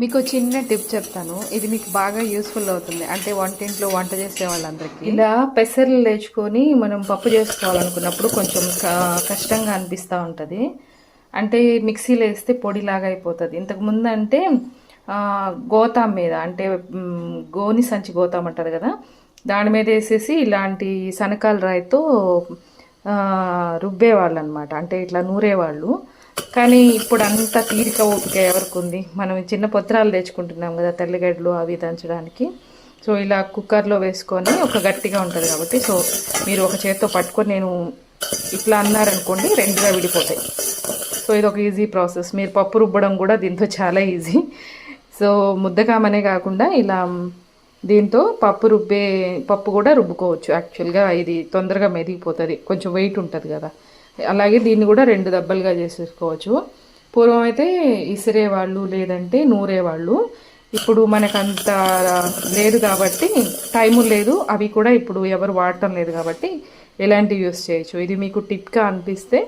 మీకు చిన్న టిప్ చెప్తాను. ఇది మీకు బాగా యూస్ఫుల్ అవుతుంది. అంటే వంటింట్లో వంట చేసే వాళ్ళందరికీ. ఇలా పెసర్లు లేచుకొని మనం పప్పు చేసుకోవాలనుకున్నప్పుడు కొంచెం కష్టంగా అనిపిస్తూ ఉంటుంది. అంటే మిక్సీలో వేస్తే పొడిలాగా అయిపోతుంది. ఇంతకుముందు అంటే గోతాం మీద అంటే గోని సంచి గోతాం అంటారు కదా? దాని మీద వేసేసి ఇలాంటి శనకాల రాయితో రుబ్బేవాళ్ళు అనమాట అంటే ఇట్లా నూరేవాళ్ళు. కానీ ఇప్పుడు అంత తీరిక ఓపిక ఎవరికి ఉంది మనం చిన్న పొత్రాలు తెచ్చుకుంటున్నాం కదా తెల్లగడ్డలు అవి దంచడానికి. సో ఇలా కుక్కర్లో వేసుకొని ఒక గట్టిగా ఉంటుంది కాబట్టి సో మీరు ఒక చేత్తో పట్టుకొని నేను ఇట్లా అన్నారనుకోండి రెండుగా విడిపోతాయి. సో ఇది ఒక ఈజీ ప్రాసెస్. మీరు పప్పు రుబ్బడం కూడా దీంతో చాలా ఈజీ. సో ముద్దకామనే కాకుండా ఇలా దీంతో పప్పు రుబ్బే పప్పు కూడా రుబ్బుకోవచ్చు. యాక్చువల్గా ఇది తొందరగా మెదిగిపోతుంది. కొంచెం వెయిట్ ఉంటుంది కదా. అలాగే దీన్ని కూడా రెండు దెబ్బలుగా చేసేసుకోవచ్చు. పూర్వం అయితే ఇసిరేవాళ్ళు లేదంటే నూరేవాళ్ళు. ఇప్పుడు మనకంత లేదు కాబట్టి టైము లేదు అవి కూడా ఇప్పుడు ఎవరు వాడటం లేదు కాబట్టి ఇలాంటివి యూస్ చేయొచ్చు? ఇది మీకు టిప్గా అనిపిస్తే